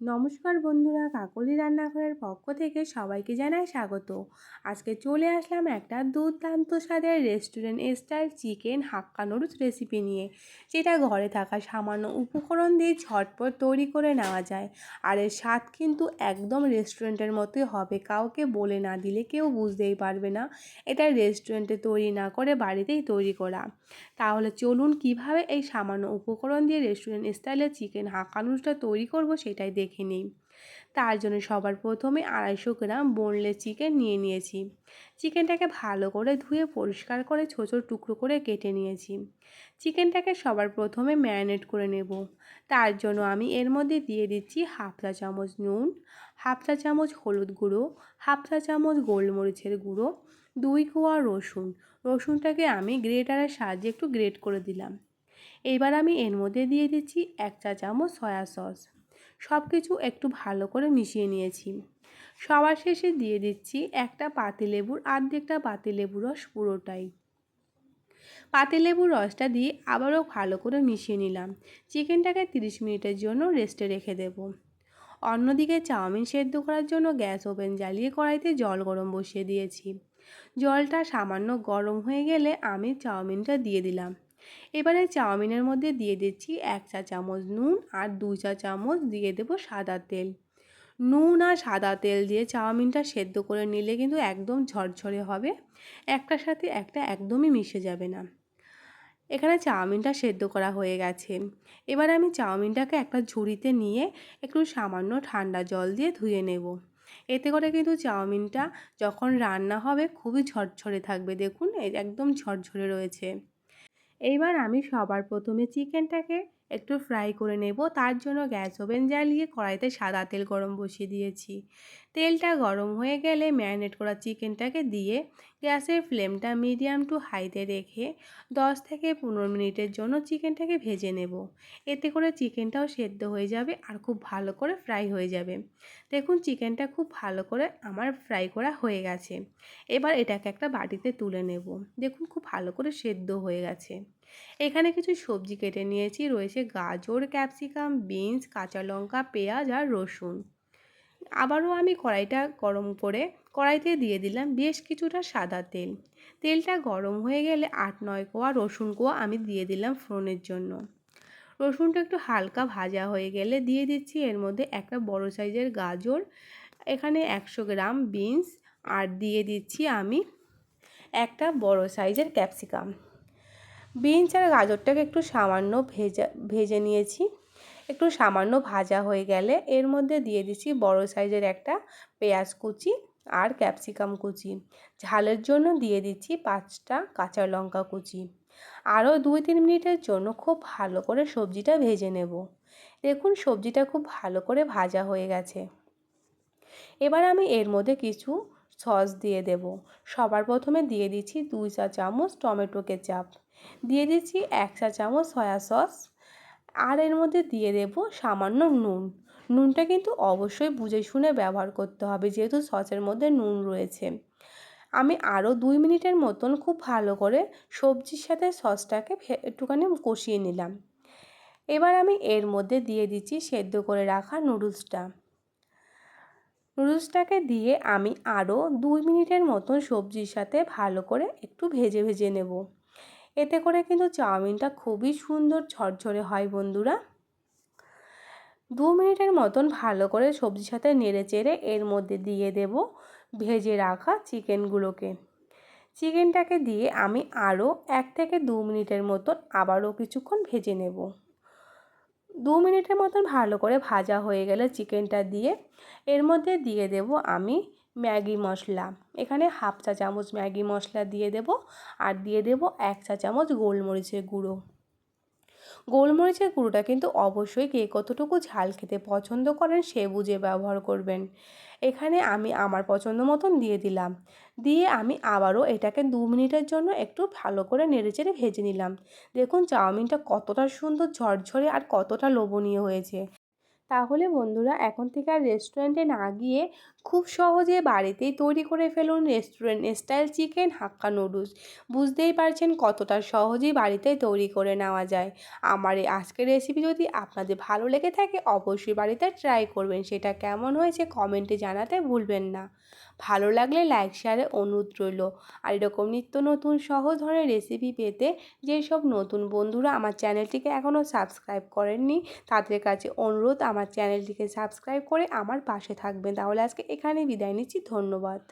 নমস্কার বন্ধুরা, কাকলি রান্নাঘরের পক্ষ থেকে সবাইকে জানাই স্বাগত। আজকে চলে আসলাম একটা দুর্দান্ত স্বাদের restaurant style chicken hakka noodles recipe নিয়ে, যেটা ঘরে থাকা সামান্য উপকরণ দিয়ে ঝটপট তৈরি করে নেওয়া যায়। আর এর স্বাদ কিন্তু একদম রেস্টুরেন্টের মতোই হবে, কাউকে বলে না দিলে কেউ বুঝতেই পারবে না। এটা রেস্টুরেন্টে তৈরি না করে বাড়িতেই তৈরি করা। তাহলে চলুন কীভাবে এই সামান্য উপকরণ দিয়ে রেস্টুরেন্ট স্টাইলের চিকেন হাক্কা নুডলসটা তৈরি করব সেটাই দেখে নিই। তার জন্য সবার প্রথমে আড়াইশো গ্রাম বোনলেস চিকেন নিয়ে নিয়েছি। চিকেনটাকে ভালো করে ধুয়ে পরিষ্কার করে ছোটো টুকরো করে কেটে নিয়েছি। চিকেনটাকে সবার প্রথমে ম্যারিনেট করে নেব। তার জন্য আমি এর মধ্যে দিয়ে দিচ্ছি হাফ চা চামচ নুন হাফ চা চামচ হলুদ গুঁড়ো হাফ চা চামচ গোলমরিচের গুঁড়ো, দুই কোয়া রসুন। রসুনটাকে আমি গ্রেটারের সাহায্যে একটু গ্রেট করে দিলাম। এবার আমি এর মধ্যে দিয়ে দিচ্ছি এক চা চামচ সয়া সস। সব কিছু একটু ভালো করে মিশিয়ে নিয়েছি। সবার শেষে দিয়ে দিচ্ছি একটা পাতিলেবুর আর্ধেকটা পাতিলেবুর রস পুরোটাই। পাতিলেবুর রসটা দিয়ে আবারও ভালো করে মিশিয়ে নিলাম। চিকেনটাকে তিরিশ মিনিটের জন্য রেস্টে রেখে দেব। অন্যদিকে চাউমিন সেদ্ধ করার জন্য গ্যাস ওভেন জ্বালিয়ে কড়াইতে জল গরম বসিয়ে দিয়েছি। জলটা সামান্য গরম হয়ে গেলে আমি চাউমিনটা দিয়ে দিলাম। এবারে চাউমিনের মধ্যে দিয়ে দিচ্ছি এক চা চামচ নুন আর দু চা চামচ দিয়ে দেবো সাদা তেল। নুন আর সাদা তেল দিয়ে চাউমিনটা সেদ্ধ করে নিলে কিন্তু একদম ঝরঝরে হবে, একটার সাথে একটা একদমই মিশে যাবে না। এখানে চাউমিনটা সেদ্ধ করা হয়ে গেছে। এবার আমি চাউমিনটাকে একটা ঝুড়িতে নিয়ে একটু সামান্য ঠান্ডা জল দিয়ে ধুয়ে নেব। এতে করে কিন্তু চাউমিনটা যখন রান্না হবে খুবই ঝরঝরে থাকবে, দেখুন একদম ঝরঝরে রয়েছে। এইবার আমি সবার প্রথমে চিকেনটাকে একটু ফ্রাই করে নেব। তার জন্য গ্যাস ওভেন জ্বালিয়ে কড়াইতে সাদা তেল গরম বসিয়ে দিয়েছি। তেলটা গরম হয়ে গেলে ম্যারিনেট করা চিকেনটাকে দিয়ে গ্যাসের ফ্লেমটা মিডিয়াম টু হাইতে রেখে দশ থেকে পনেরো মিনিটের জন্য চিকেনটাকে ভেজে নেব। এতে করে চিকেনটাও সেদ্ধ হয়ে যাবে আর খুব ভালো করে ফ্রাই হয়ে যাবে। দেখুন, চিকেনটা খুব ভালো করে আমার ফ্রাই করা হয়ে গেছে। এবার এটাকে একটা বাটিতে তুলে নেব। দেখুন, খুব ভালো করে সেদ্ধ হয়ে গেছে। এখানে কিছু সবজি কেটে নিয়েছি, রয়েছে গাজর, ক্যাপসিকাম, বিনস, কাঁচা লঙ্কা, পেঁয়াজ আর রসুন। আবারও আমি কড়াইটা গরম করে, কড়াইতে দিয়ে দিলাম বেশ কিছুটা সাদা তেল। তেলটা গরম হয়ে গেলে আট নয় কোয়া রসুন কোয়া আমি দিয়ে দিলাম ফোড়নের জন্য। রসুনটা একটু হালকা ভাজা হয়ে গেলে দিয়ে দিচ্ছি এর মধ্যে একটা বড় সাইজের গাজর, এখানে একশো গ্রাম বিনস, আর দিয়ে দিচ্ছি আমি একটা বড় সাইজের ক্যাপসিকাম। বিনস আর গাজরটাকে একটু সামান্য ভেজা, ভেজে নিয়েছি। একটু সামান্য ভাজা হয়ে গেলে এর মধ্যে দিয়ে দিচ্ছি বড় সাইজের একটা পেঁয়াজ কুচি আর ক্যাপসিকাম কুচি। ঝালের জন্য দিয়ে দিচ্ছি পাঁচটা কাঁচা লঙ্কা কুচি। আরও দুই তিন মিনিটের জন্য খুব ভালো করে সবজিটা ভেজে নেব। দেখুন সবজিটা খুব ভালো করে ভাজা হয়ে গেছে। এবার আমি এর মধ্যে কিছু সস দিয়ে দেব। সবার প্রথমে দিয়ে দিচ্ছি দুই চা চামচ টমেটো কেচাপ। দিয়ে দিচ্ছি এক চা চামচ সয়া সস। আর এর মধ্যে দিয়ে দেব সামান্য নুন। নুনটা কিন্তু অবশ্যই বুঝে শুনে ব্যবহার করতে হবে, যেহেতু সসের মধ্যে নুন রয়েছে। আমি আরও দুই মিনিটের মতন খুব ভালো করে সবজির সাথে সসটাকে একটুখানি কষিয়ে নিলাম। এবার আমি এর মধ্যে দিয়ে দিচ্ছি সেদ্ধ করে রাখা নুডলসটা। নুডলসটাকে দিয়ে আমি আরও দুই মিনিটের মতন সবজির সাথে ভালো করে একটু ভেজে ভেজে নেব। এতে করে কিন্তু চাউমিনটা খুবই সুন্দর ঝরঝরে হয় বন্ধুরা। দু মিনিটের মতন ভালো করে সবজির সাথে নেড়ে চেড়ে এর মধ্যে দিয়ে দেব ভেজে রাখা চিকেনগুলোকে। চিকেনটাকে দিয়ে আমি আরও এক থেকে দু মিনিটের মতন আবারও কিছুক্ষণ ভেজে নেব। দু মিনিটের মতন ভালো করে ভাজা হয়ে গেলে চিকেনটা দিয়ে এর মধ্যে দিয়ে দেব আমি ম্যাগি মশলা। এখানে হাফ চা চামচ ম্যাগি মশলা দিয়ে দেব আর দিয়ে দেব এক চা চামচ গোলমরিচের গুঁড়ো। গোলমরিচের গুঁড়োটা কিন্তু অবশ্যই কে কতটুকু ঝাল খেতে পছন্দ করেন সে বুঝে ব্যবহার করবেন। এখানে আমি আমার পছন্দ মতন দিয়ে দিলাম। দিয়ে আমি আবারও এটাকে দু মিনিটের জন্য একটু ভালো করে নেড়ে চেড়ে ভেজে নিলাম। দেখুন চাউমিনটা কতটা সুন্দর ঝরঝরে আর কতটা লোভনীয় হয়েছে। তাহলে বন্ধুরা, এখন থেকে আর রেস্টুরেন্টে না গিয়ে খুব সহজে বাড়িতেই তৈরি করে ফেলুন restaurant style chicken hakka noodles বুঝতেই পারছেন কতটা সহজেই বাড়িতে তৈরি করে নেওয়া যায়। আমার এই আজকের রেসিপি যদি আপনাদের ভালো লেগে থাকে, অবশ্যই বাড়িতে ট্রাই করবেন। সেটা কেমন হয়েছে কমেন্টে জানাতে ভুলবেন না। ভালো লাগলে লাইক শেয়ারে অনুরোধ রইল। আর এরকম নিত্য নতুন সহজ ধরনের রেসিপি পেতে যেসব নতুন বন্ধুরা আমার চ্যানেলটিকে এখনও সাবস্ক্রাইব করেননি, তাদের কাছে অনুরোধ আমার চ্যানেলটিকে সাবস্ক্রাইব করে আমার পাশে থাকবেন। তাহলে আজকে এখানে বিদায় নিচ্ছি, ধন্যবাদ।